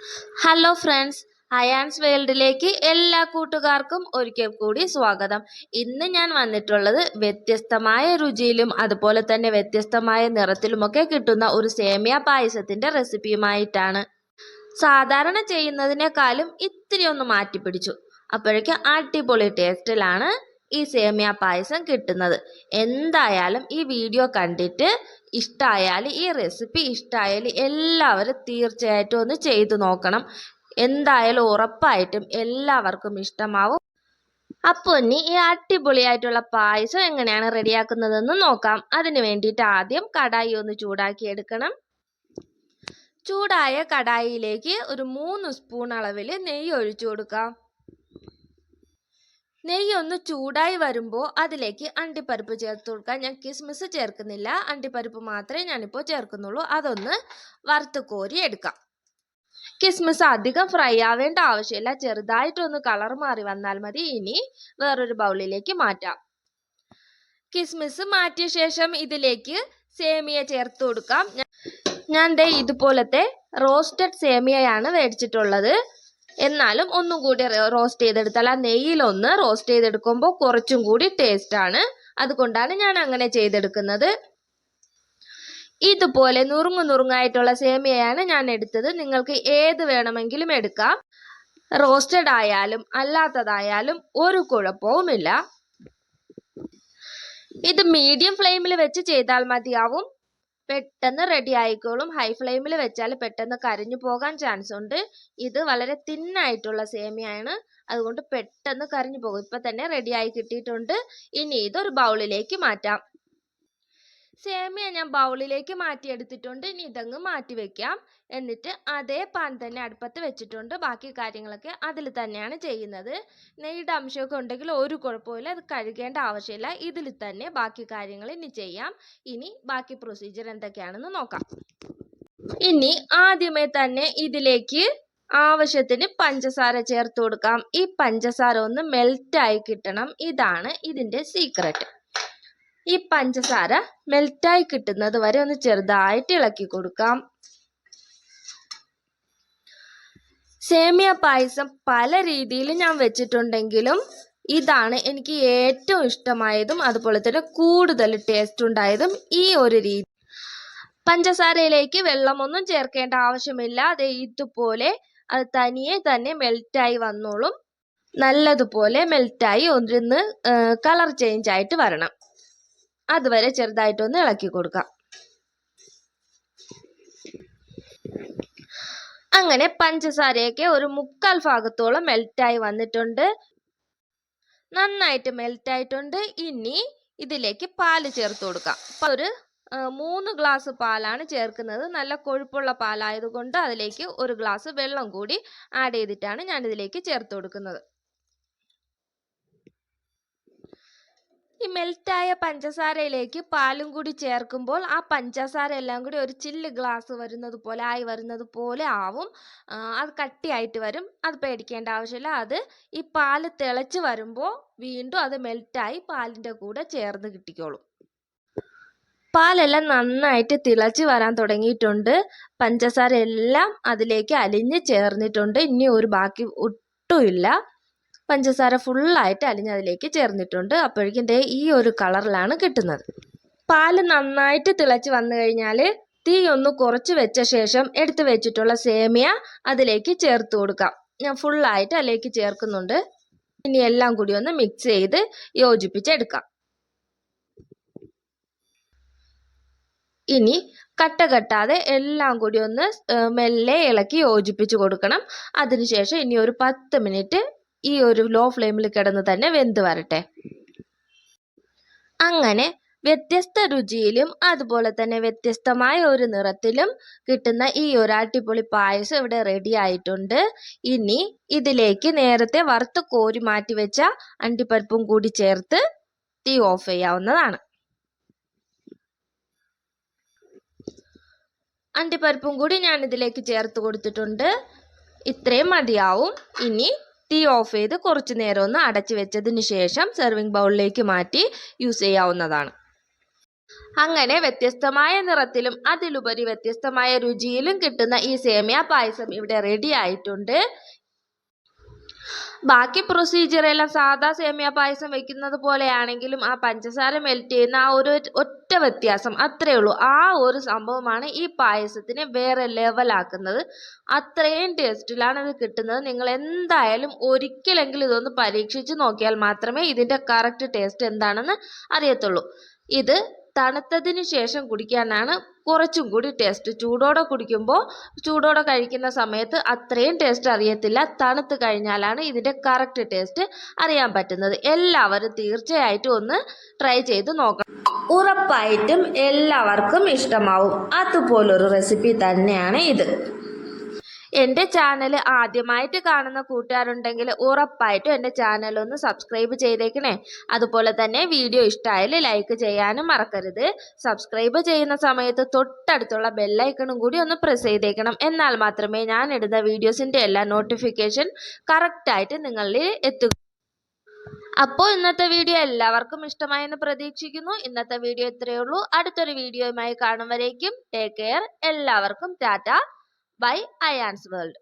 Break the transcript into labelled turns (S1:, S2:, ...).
S1: Hello friends Ayan's വേൾഡിലേക്ക് എല്ലാ കൂട്ടുകാർക്കും ഒരിക്കൽ കൂടി സ്വാഗതം. ഇന്ന് ഞാൻ വന്നിട്ടുള്ളത് വ്യത്യസ്തമായ രുചിയിലും അതുപോലെ തന്നെ വ്യത്യസ്തമായ നിറത്തിലുമൊക്കെ കിട്ടുന്ന ഒരു സേമിയ പായസത്തിന്റെ റെസിപ്പിയുമായിട്ടാണ്. സാധാരണ ചെയ്യുന്നതിനേക്കാളും ഇത്തിരി ഒന്ന് മാറ്റിപ്പിടിച്ചു. അപ്പോഴേക്കും അടിപൊളി ടേസ്റ്റിലാണ് ഈ സേമിയ പായസം കിട്ടുന്നത്. എന്തായാലും ഈ വീഡിയോ കണ്ടിട്ട് ഇഷ്ടമായാൽ ഈ റെസിപ്പി ഇഷ്ടമായാൽ എല്ലാവരും തീർച്ചയായിട്ടും ഒന്ന് ചെയ്തു നോക്കണം. എന്തായാലും ഉറപ്പായിട്ടും എല്ലാവർക്കും ഇഷ്ടമാവും. അപ്പോൾ ഇനി ഈ അടിപൊളിയായിട്ടുള്ള പായസം എങ്ങനെയാണ് റെഡിയാക്കുന്നതെന്ന് നോക്കാം. അതിന് വേണ്ടിയിട്ട് ആദ്യം കടായി ഒന്ന് ചൂടാക്കി എടുക്കണം ചൂടായ കടായിയിലേക്ക് ഒരു മൂന്ന് സ്പൂൺ അളവിൽ നെയ്യ് ഒഴിച്ചു കൊടുക്കാം. നെയ്യ് ഒന്ന് ചൂടായി വരുമ്പോൾ അതിലേക്ക് അണ്ടിപ്പരിപ്പ് ചേർത്ത് കൊടുക്കാം. ഞാൻ കിസ്മിസ് ചേർക്കുന്നില്ല. അണ്ടിപ്പരിപ്പ് മാത്രമേ ഞാനിപ്പോൾ ചേർക്കുന്നുള്ളൂ. അതൊന്ന് വറുത്ത് കോരി എടുക്കാം. കിസ്മിസ് അധികം ഫ്രൈ ആവേണ്ട ആവശ്യമില്ല. ചെറുതായിട്ടൊന്ന് കളർ മാറി വന്നാൽ മതി. ഇനി വേറൊരു ബൗളിലേക്ക് മാറ്റാം. കിസ്മിസ് മാറ്റിയ ശേഷം ഇതിലേക്ക് സേമിയ ചേർത്ത് കൊടുക്കാം. ഞാൻ ദേ ഇതുപോലത്തെ റോസ്റ്റഡ് സേമിയയാണ് മേടിച്ചിട്ടുള്ളത് എന്നാലും ഒന്നും കൂടി റോസ്റ്റ് ചെയ്തെടുത്താൽ ആ നെയ്യിലൊന്ന് റോസ്റ്റ് ചെയ്തെടുക്കുമ്പോൾ കുറച്ചും കൂടി ടേസ്റ്റ് ആണ്. അതുകൊണ്ടാണ് ഞാൻ അങ്ങനെ ചെയ്തെടുക്കുന്നത്. ഇതുപോലെ നുറുങ്ങു നുറുങ്ങായിട്ടുള്ള സേമിയയാണ് ഞാൻ എടുത്തത്. നിങ്ങൾക്ക് ഏത് വേണമെങ്കിലും എടുക്കാം. റോസ്റ്റഡ് ആയാലും അല്ലാത്തതായാലും ഒരു കുഴപ്പവുമില്ല. ഇത് മീഡിയം ഫ്ലെയിമിൽ വെച്ച് ചെയ്താൽ മതിയാവും. പെട്ടെന്ന് റെഡി ആയിക്കോളും. ഹൈ ഫ്ലെയിമിൽ വെച്ചാൽ പെട്ടെന്ന് കരിഞ്ഞു പോകാൻ ചാൻസ് ഉണ്ട്. ഇത് വളരെ തിന്നായിട്ടുള്ള സേമിയാണ് അതുകൊണ്ട് പെട്ടെന്ന് കരിഞ്ഞു പോകും. ഇപ്പം തന്നെ റെഡി ആയി കിട്ടിയിട്ടുണ്ട്. ഇനി ഇതൊരു ബൗളിലേക്ക് മാറ്റാം. സേമിയ ഞാൻ ബൗളിലേക്ക് മാറ്റിയെടുത്തിട്ടുണ്ട്. ഇനി ഇതങ്ങ് മാറ്റി വെക്കാം. എന്നിട്ട് അതേ പാൻ തന്നെ അടുപ്പത്ത് വെച്ചിട്ടുണ്ട്. ബാക്കി കാര്യങ്ങളൊക്കെ അതിൽ തന്നെയാണ് ചെയ്യുന്നത്. നെയ്യുടെ അംശമൊക്കെ ഉണ്ടെങ്കിൽ ഒരു കുഴപ്പമില്ല അത് കഴുകേണ്ട ആവശ്യമില്ല. ഇതിൽ തന്നെ ബാക്കി കാര്യങ്ങൾ ഇനി ചെയ്യാം. ഇനി ബാക്കി പ്രൊസീജിയർ എന്തൊക്കെയാണെന്ന് നോക്കാം. ഇനി ആദ്യമേ തന്നെ ഇതിലേക്ക് ആവശ്യത്തിന് പഞ്ചസാര ചേർത്ത് കൊടുക്കാം. ഈ പഞ്ചസാര ഒന്ന് മെൽറ്റായി കിട്ടണം. ഇതാണ് ഇതിന്റെ സീക്രട്ട് ഈ പഞ്ചസാര മെൽറ്റായി കിട്ടുന്നത് വരെ ഒന്ന് ചെറുതായിട്ട് ഇളക്കി കൊടുക്കാം. സേമിയ പായസം പല രീതിയിൽ ഞാൻ വെച്ചിട്ടുണ്ടെങ്കിലും ഇതാണ് എനിക്ക് ഏറ്റവും ഇഷ്ടമായതും അതുപോലെ തന്നെ കൂടുതൽ ടേസ്റ്റ് ഉണ്ടായതും ഈ ഒരു രീതി. പഞ്ചസാരയിലേക്ക് വെള്ളമൊന്നും ചേർക്കേണ്ട ആവശ്യമില്ല. അത് ഇതുപോലെ അത് തനിയെ തന്നെ മെൽറ്റായി വന്നോളും. നല്ലതുപോലെ മെൽറ്റായി ഒന്ന് കളർ ചേഞ്ച് ആയിട്ട് വരണം. അതുവരെ ചെറുതായിട്ടൊന്ന് ഇളക്കി കൊടുക്കാം. അങ്ങനെ പഞ്ചസാരയൊക്കെ ഒരു മുക്കാൽ ഭാഗത്തോളം മെൽറ്റായി വന്നിട്ടുണ്ട്. നന്നായിട്ട് മെൽറ്റായിട്ടുണ്ട്. ഇനി ഇതിലേക്ക് പാൽ ചേർത്ത് കൊടുക്കാം. ഒരു മൂന്ന് ഗ്ലാസ് പാലാണ് ചേർക്കുന്നത്. നല്ല കൊഴുപ്പുള്ള പാലായതുകൊണ്ട് അതിലേക്ക് ഒരു ഗ്ലാസ് വെള്ളം കൂടി ആഡ് ചെയ്തിട്ടാണ് ഞാൻ ഇതിലേക്ക് ചേർത്ത് കൊടുക്കുന്നത്. ഈ മെൽറ്റായ പഞ്ചസാരയിലേക്ക് പാലും കൂടി ചേർക്കുമ്പോൾ ആ പഞ്ചസാര എല്ലാം കൂടി ഒരു ചില്ല് ഗ്ലാസ് വരുന്നത് പോലെ ആയി വരുന്നത് പോലെ ആവും. അത് കട്ടിയായിട്ട് വരും. അത് പേടിക്കേണ്ട ആവശ്യമില്ല. അത് ഈ പാൽ തിളച്ച് വരുമ്പോൾ വീണ്ടും അത് മെൽറ്റായി പാലിന്റെ കൂടെ ചേർന്ന് കിട്ടിക്കോളും. പാലെല്ലാം നന്നായിട്ട് തിളച്ച് വരാൻ തുടങ്ങിയിട്ടുണ്ട്. പഞ്ചസാര എല്ലാം അതിലേക്ക് അലിഞ്ഞ് ചേർന്നിട്ടുണ്ട്. ഇനി ഒരു ബാക്കി ഒട്ടുമില്ല പഞ്ചസാര ഫുള്ളായിട്ട് അലിഞ്ഞ് അതിലേക്ക് ചേർന്നിട്ടുണ്ട്. അപ്പോഴേക്കും ദേ ഈ ഒരു കളറിലാണ് കിട്ടുന്നത്. പാൽ നന്നായിട്ട് തിളച്ച് വന്നു കഴിഞ്ഞാൽ തീ ഒന്ന് കുറച്ച് വെച്ച ശേഷം എടുത്തു വെച്ചിട്ടുള്ള സേമിയ അതിലേക്ക് ചേർത്ത് കൊടുക്കാം. ഞാൻ ഫുള്ളായിട്ട് അതിലേക്ക് ചേർക്കുന്നുണ്ട്. ഇനി എല്ലാം കൂടി ഒന്ന് മിക്സ് ചെയ്ത് യോജിപ്പിച്ചെടുക്കാം. ഇനി കട്ട കട്ടാതെ എല്ലാം കൂടി ഒന്ന് മെല്ലെ ഇളക്കി യോജിപ്പിച്ച് കൊടുക്കണം. അതിനുശേഷം ഇനി ഒരു പത്ത് മിനിറ്റ് ഈ ഒരു ലോ ഫ്ലെയിമിൽ കിടന്ന് തന്നെ വെന്ത് വരട്ടെ. അങ്ങനെ വ്യത്യസ്ത രുചിയിലും അതുപോലെ തന്നെ വ്യത്യസ്തമായ ഒരു നിറത്തിലും കിട്ടുന്ന ഈ ഒരു അടിപൊളി പായസം ഇവിടെ റെഡി ആയിട്ടുണ്ട്. ഇനി ഇതിലേക്ക് നേരത്തെ വറുത്ത് കോരി മാറ്റി വെച്ച അണ്ടിപ്പരിപ്പും കൂടി ചേർത്ത് തീ ഓഫ് ചെയ്യാവുന്നതാണ്. അണ്ടിപ്പരിപ്പും കൂടി ഞാൻ ഇതിലേക്ക് ചേർത്ത് കൊടുത്തിട്ടുണ്ട്. ഇത്രയും മതിയാവും. ഇനി തീ ഓഫ് ചെയ്ത് കുറച്ച് നേരം ഒന്ന് അടച്ചു വെച്ചതിന് ശേഷം സെർവിങ് ബൗളിലേക്ക് മാറ്റി യൂസ് ചെയ്യാവുന്നതാണ്. അങ്ങനെ വ്യത്യസ്തമായ നിറത്തിലും അതിലുപരി വ്യത്യസ്തമായ രുചിയിലും കിട്ടുന്ന ഈ സേമിയ പായസം ഇവിടെ റെഡി ആയിട്ടുണ്ട്. ബാക്കി പ്രൊസീജിയർ എല്ലാം സാധാ സേമിയ പായസം വെക്കുന്നത് പോലെയാണെങ്കിലും ആ പഞ്ചസാര മെൽറ്റ് ചെയ്യുന്ന ആ ഒരു ഒറ്റ വ്യത്യാസം അത്രയേ ഉള്ളൂ. ആ ഒരു സംഭവമാണ് ഈ പായസത്തിനെ വേറെ ലെവലാക്കുന്നത് അത്രയും ടേസ്റ്റിലാണ് ഇത് കിട്ടുന്നത്. നിങ്ങൾ എന്തായാലും ഒരിക്കലെങ്കിലും ഇതൊന്ന് പരീക്ഷിച്ച് നോക്കിയാൽ മാത്രമേ ഇതിന്റെ കറക്റ്റ് ടേസ്റ്റ് എന്താണെന്ന് അറിയത്തുള്ളൂ. ഇത് തണുത്തതിന് ശേഷം കുടിക്കാനാണ് കുറച്ചും കൂടി ടേസ്റ്റ് ചൂടോടെ കുടിക്കുമ്പോൾ ചൂടോടെ കഴിക്കുന്ന സമയത്ത് അത്രയും ടേസ്റ്റ് അറിയത്തില്ല. തണുത്ത് കഴിഞ്ഞാലാണ് ഇതിന്റെ കറക്റ്റ് ടേസ്റ്റ് അറിയാൻ പറ്റുന്നത്. എല്ലാവരും തീർച്ചയായിട്ടും ഒന്ന് ട്രൈ ചെയ്ത് നോക്കണം. ഉറപ്പായിട്ടും എല്ലാവർക്കും ഇഷ്ടമാവും. അതുപോലൊരു റെസിപ്പി തന്നെയാണ് ഇത്. എന്റെ ചാനൽ ആദ്യമായിട്ട് കാണുന്ന കൂട്ടുകാരുണ്ടെങ്കിൽ ഉറപ്പായിട്ടും എന്റെ ചാനൽ ഒന്ന് സബ്സ്ക്രൈബ് ചെയ്തേക്കണേ. അതുപോലെ തന്നെ വീഡിയോ ഇഷ്ടമായാൽ ലൈക്ക് ചെയ്യാനും മറക്കരുത്. സബ്സ്ക്രൈബ് ചെയ്യുന്ന സമയത്ത് തൊട്ടടുത്തുള്ള ബെല്ലൈക്കണും കൂടി ഒന്ന് പ്രസ് ചെയ്തേക്കണം. എന്നാൽ മാത്രമേ ഞാൻ ഇടുന്ന വീഡിയോസിന്റെ എല്ലാ നോട്ടിഫിക്കേഷൻ കറക്റ്റായിട്ട് നിങ്ങളിൽ എത്തുക. അപ്പോൾ ഇന്നത്തെ വീഡിയോ എല്ലാവർക്കും ഇഷ്ടമായെന്ന് പ്രതീക്ഷിക്കുന്നു. ഇന്നത്തെ വീഡിയോ ഇത്രയേ ഉള്ളൂ. അടുത്തൊരു വീഡിയോയുമായി കാണും വരേക്കും. ടേക്ക് കെയർ എല്ലാവർക്കും ടാറ്റ by Ian's World.